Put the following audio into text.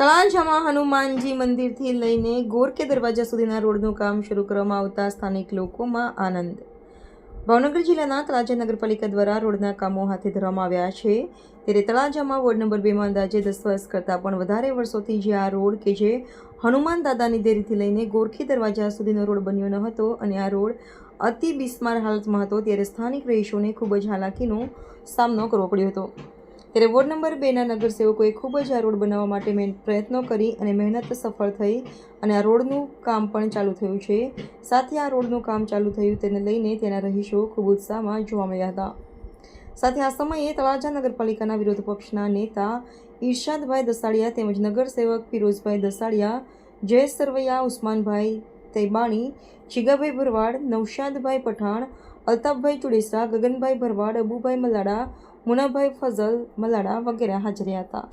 તળાજામાં હનુમાનજી મંદિરથી લઈને ગોરકે દરવાજા સુધીના રોડનું કામ શરૂ કરવામાં આવતા સ્થાનિક લોકોમાં આનંદ. ભાવનગર જિલ્લાના તળાજા નગરપાલિકા દ્વારા રોડના કામો હાથે ધરવામાં આવ્યા છે. ત્યારે તળાજામાં વોર્ડ નંબર બેમાં અંદાજે દસ વર્ષ કરતાં પણ વધારે વર્ષોથી જે આ રોડ કે જે હનુમાન દાદાની દેરીથી લઈને ગોરખી દરવાજા સુધીનો રોડ બન્યો ન હતો અને આ રોડ અતિ બિસ્માર હાલતમાં હતો, ત્યારે સ્થાનિક રહીશોને ખૂબ જ હાલાકીનો સામનો કરવો પડ્યો હતો. ત્યારે વોર્ડ નંબર બેના નગરસેવકોએ ખૂબ જ આ રોડ બનાવવા માટે પ્રયત્નો કરી અને મહેનત સફળ થઈ અને આ રોડનું કામ પણ ચાલુ થયું છે. સાથે આ રોડનું કામ ચાલુ થયું તેને લઈને તેના રહીશો ખૂબ ઉત્સાહમાં જોવા મળ્યા હતા. સાથે આ સમયે તળાજા નગરપાલિકાના વિરોધ પક્ષના નેતા ઈર્ષાદભાઈ દસાડિયા તેમજ નગરસેવક ફિરોઝભાઈ દસાડિયા જયેશ સરવૈયા, ઉસ્માનભાઈ તૈબાણી ચિગાભાઈ ભરવાડ, નૌશાદભાઈ પઠાણ અલ્તાફભાઈ ચુડેસરા ગગનભાઈ ભરવાડ અબુભાઈ મલાડા મુનાભાઈ ફઝલ મલાડા વગેરે હાજર હતા.